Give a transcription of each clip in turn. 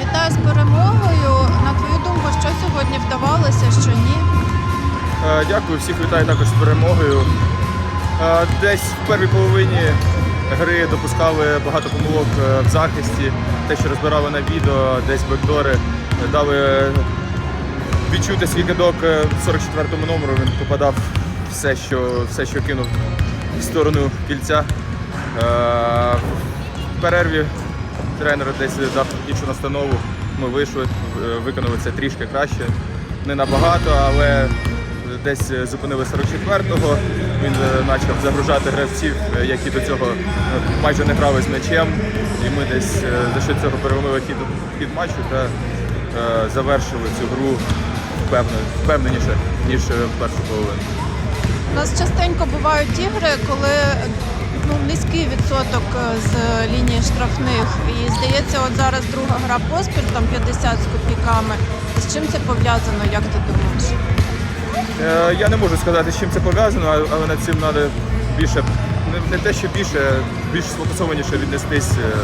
вітаю з перемогою. На твою думку, що сьогодні вдавалося, що ні? Е, Дякую, всіх вітаю також з перемогою. Е, Десь в першій половині гри допускали багато помилок е, в захисті. Те, що розбирали на відео, десь бекдори дали відчути свій кидок в 44-му номеру. Він попадав все, що, все, що кинув в сторону кільця. В перерві тренер десь дав іншу настанову. Ми вийшли, е, виконали це трішки краще. Не набагато, але десь зупинили 44-го. Він е, почав загружати гравців, е, які до цього майже не грали з м'ячем. І ми десь за що цього переломили хід, хід матчу та завершили цю гру впевненіше, ніж в першу половину. У нас частенько бувають ігри, коли ну, низький відсоток е, з лінії штрафних. І здається, от зараз друга гра поспіль, там 50 з копійками. З чим це пов'язано, як ти думаєш? Е, Я не можу сказати, з чим це пов'язано, але- над цим треба більше, не, те, що більше, більш сфокусованіше віднестись е,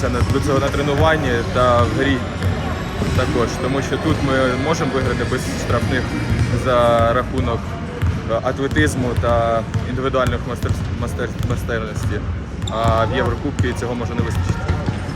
це до цього на тренуванні та в грі також. Тому що тут ми можемо виграти без штрафних за рахунок атлетизму та індивідуальних майстерності. А в Єврокубці цього може не вистачити.